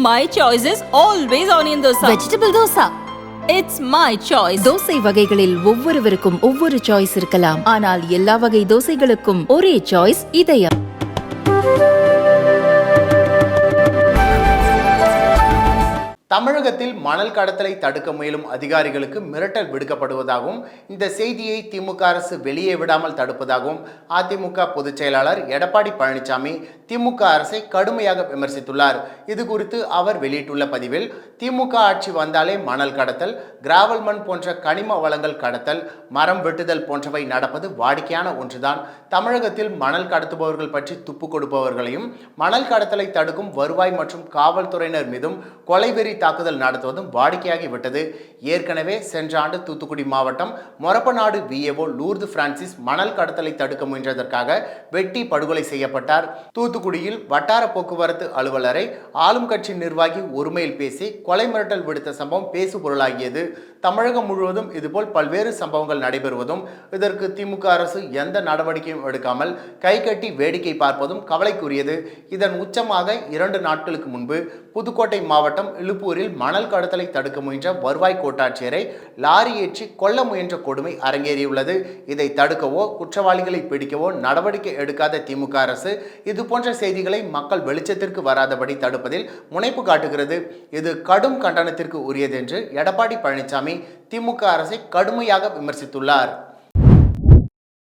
My choice is always onion dosa. Vegetable dosa It's my choice. Dosa வகைகளில் ஒவ்வொருவருக்கும் ஒவ்வொரு choice இருக்கலாம் ஆனால் எல்லா வகை தோசைகளுக்கும் ஒரே சாய்ஸ் இதயம் தமிழகத்தில் மணல் கடத்தலை தடுக்க முயலும் அதிகாரிகளுக்கு மிரட்டல் விடுக்கப்படுவதாகவும் இந்த செய்தியை திமுக அரசு வெளியே விடாமல் தடுப்பதாகவும் அதிமுக பொதுச் செயலாளர் எடப்பாடி பழனிசாமி திமுக அரசை கடுமையாக விமர்சித்துள்ளார். இது குறித்து அவர் வெளியிட்டுள்ள பதிவில் திமுக ஆட்சி வந்தாலே மணல் கடத்தல் கிராவல் மண் போன்ற கனிம வளங்கள் கடத்தல் மரம் வெட்டுதல் போன்றவை நடப்பது வாடிக்கையான ஒன்றுதான். தமிழகத்தில் மணல் கடத்துபவர்கள் பற்றி துப்பு கொடுப்பவர்களையும் மணல் கடத்தலை தடுக்கும் வருவாய் மற்றும் காவல்துறையினர் மீதும் கொலைவெறி தாக்குதல் நடத்துவதும் வாடிக்கையாகி விட்டது. ஏற்கனவே சென்ற ஆண்டு தூத்துக்குடி மாவட்டம் மொரப்பநாடு விஏஓ லூர்து பிரான்சிஸ் மணல் கடத்தலை தடுக்க முயன்றதற்காக வெட்டி படுகொலை செய்யப்பட்டார். தூத்துக்குடியில் வட்டார போக்குவரத்து அலுவலரை ஆளும் கட்சி நிர்வாகி ஒருமையில் பேசி கொலை மிரட்டல் விடுத்த சம்பவம் பேசு பொருளாகியது தமிழகம் முழுவதும் இதுபோல் பல்வேறு சம்பவங்கள் நடைபெறுவதும் இதற்கு திமுக அரசு எந்த நடவடிக்கையும் எடுக்காமல் கை கட்டி வேடிக்கை பார்ப்பதும் கவலைக்குரியது. இதன் உச்சமாக இரண்டு நாட்களுக்கு முன்பு புதுக்கோட்டை மாவட்டம் இழுப்பூரில் மணல் கடத்தலை தடுக்க முயன்ற வருவாய் கோட்டாட்சியரை லாரி ஏற்றி கொல்ல முயன்ற கொடுமை அரங்கேறியுள்ளது. இதை தடுக்கவோ குற்றவாளிகளை பிடிக்கவோ நடவடிக்கை எடுக்காத திமுக அரசு இதுபோன்ற ஏமாற்ற செய்திகளை மக்கள் வெளிச்சத்திற்கு வராதபடி தடுப்பதில் முனைப்பு காட்டுகிறது. இது கடும் கண்டனத்திற்கு உரியது என்று எடப்பாடி பழனிசாமி திமுக அரசை கடுமையாக விமர்சித்துள்ளார்.